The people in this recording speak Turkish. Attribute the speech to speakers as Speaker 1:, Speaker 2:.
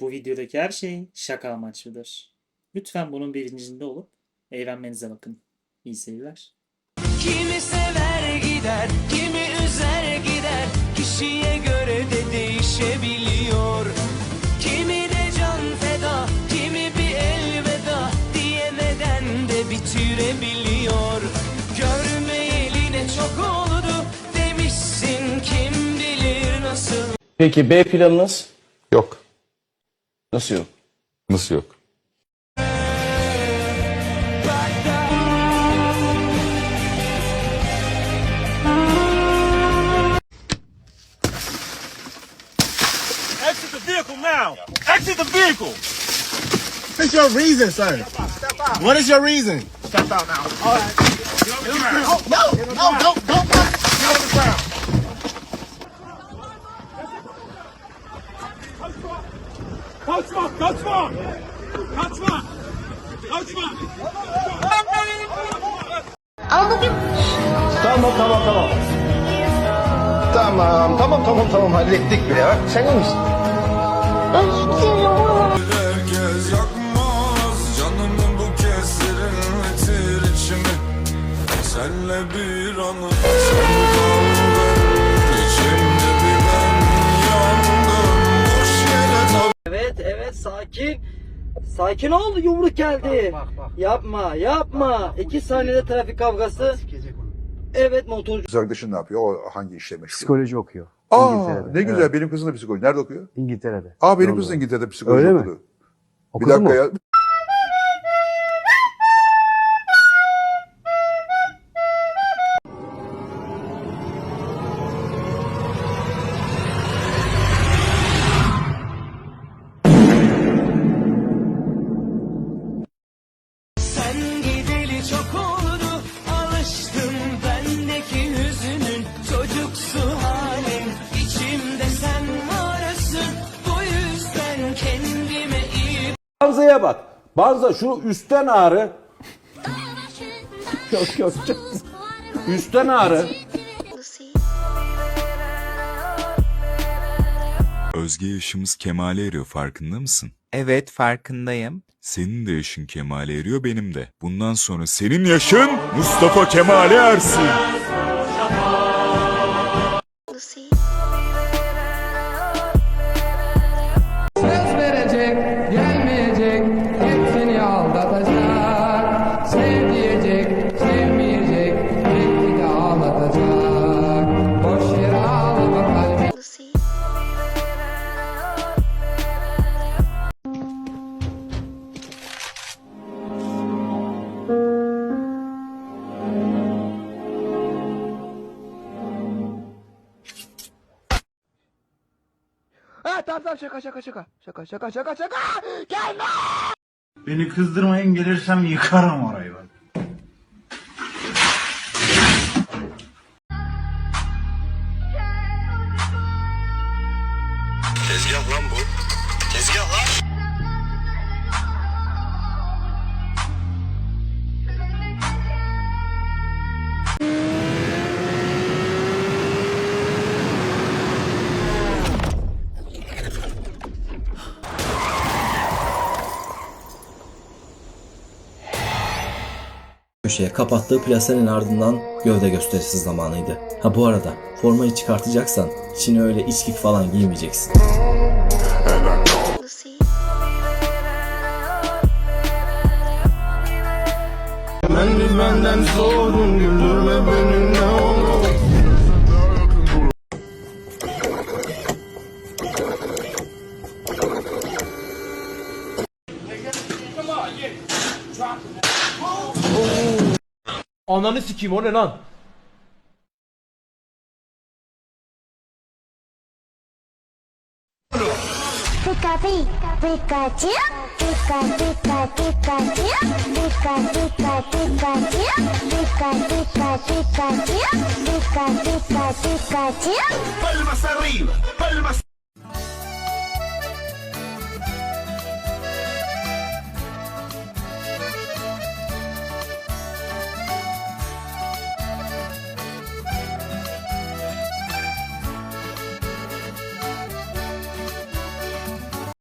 Speaker 1: Bu videodaki her şey şaka amaçlıdır. Lütfen bunun bilincinde olup eğlenmenize bakın. İyi seyirler.
Speaker 2: Kimi sever gider, kimi üzer gider. Kişiye göre de değişebiliyor. Kimi de can feda, kimi bir elveda diyemeden de bitirebiliyor. Görmeyeli ne çok oldu demişsin kim bilir nasıl.
Speaker 3: Peki B planınız?
Speaker 4: Yok.
Speaker 3: Nasıl yok?
Speaker 4: Nasıl yok?
Speaker 5: Exit the vehicle now. Exit the vehicle.
Speaker 6: What's your reason, sir? What is your reason?
Speaker 5: Step out now. All right. Get on the ground.
Speaker 6: Oh, no, no, don't, don't.
Speaker 5: Get on the ground. Kaçma, kaçma. Kaçma.
Speaker 7: Ama bugün
Speaker 3: Tamam tamam tamam.
Speaker 6: Tamam, tamam, tamam, tamam. Hallettik bile. Ha? Sen iyi misin?
Speaker 7: ben hiç seni vurmadım.
Speaker 8: Herkes yakmaz canımı bu kez serinletir içimi Senle bir anı
Speaker 9: sakin. Sakin ol yumruk geldi. Yapma yapma. İki saniyede trafik kavgası. Evet motorcu.
Speaker 10: Kız arkadaşın ne yapıyor? O hangi işle meşgul?
Speaker 11: Psikoloji okuyor.
Speaker 10: Aa, ne güzel.
Speaker 11: Evet,
Speaker 10: Benim kızım da psikoloji. Nerede okuyor?
Speaker 11: İngiltere'de.
Speaker 10: Aa benim kızım İngiltere'de psikoloji
Speaker 11: Öyle mi?
Speaker 10: okudu. Bir
Speaker 11: Okudu
Speaker 10: dakika
Speaker 11: mu?
Speaker 10: ya.
Speaker 3: Banza'ya bak. Banza şu üstten ağrı. yok yok çok. Üstten ağrı.
Speaker 8: Özge yaşımız kemale eriyor farkında mısın?
Speaker 12: Evet farkındayım.
Speaker 8: Senin de yaşın kemale eriyor benim de. Bundan sonra senin yaşın Mustafa Kemal'e ersin.
Speaker 6: Tamam, tamam. Şaka, şaka, şaka. Şaka, şaka, şaka, şaka. Gelme!
Speaker 5: Beni kızdırmayın gelirsem yıkarım orayı ben.
Speaker 8: Tezgah lan bu. Tezgah lan.
Speaker 12: Köşeye kapattığı plasenin ardından gövde gösterisi zamanıydı. Ha bu arada formayı çıkartacaksan içine öyle içlik falan giymeyeceksin.
Speaker 8: Ben benden sordun güldürme beni
Speaker 3: Ananı sikeyim o ne lan?
Speaker 7: Pika pika Pikachu Pika pika Pikachu Pika pika Pikachu Pika pika Pikachu Pika pika Pikachu
Speaker 5: Palmas arriba,